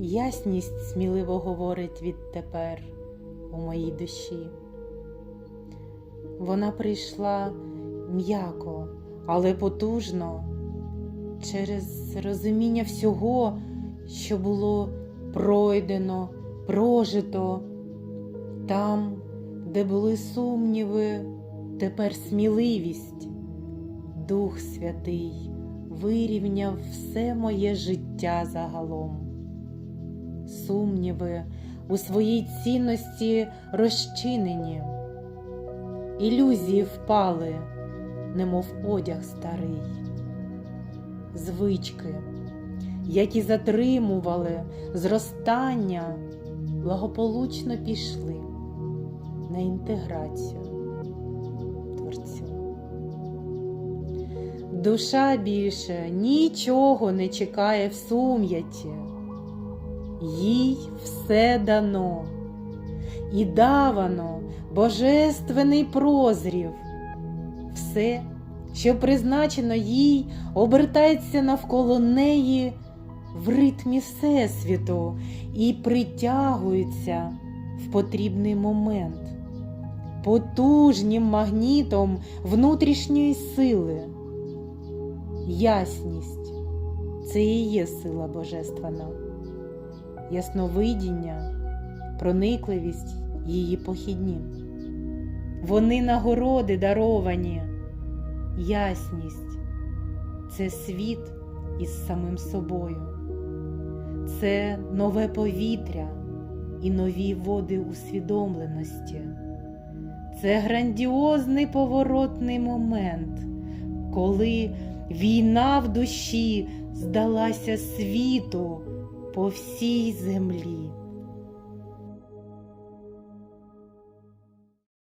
Ясність сміливо говорить відтепер у моїй душі. Вона прийшла м'яко, але потужно через розуміння всього, що було пройдено, прожито. Там, де були сумніви, тепер сміливість. Дух Святий вирівняв все моє життя загалом. Сумніви у своїй цінності розчинені, ілюзії впали, немов одяг старий, звички, які затримували зростання, благополучно пішли на інтеграцію Творцю. Душа більше нічого не чекає в сум'яті, їй все дано, і давано божественний прозрів, все, що призначено їй, обертається навколо неї в ритмі Всесвіту і притягується в потрібний момент, потужнім магнітом внутрішньої сили. Ясність це і є сила божественна, ясновидіння, проникливість її похідні. Вони нагороди даровані, ясність це світ із самим собою, це нове повітря і нові води усвідомленості, це грандіозний поворотний момент, коли Війна в душі здалася світу по всій землі.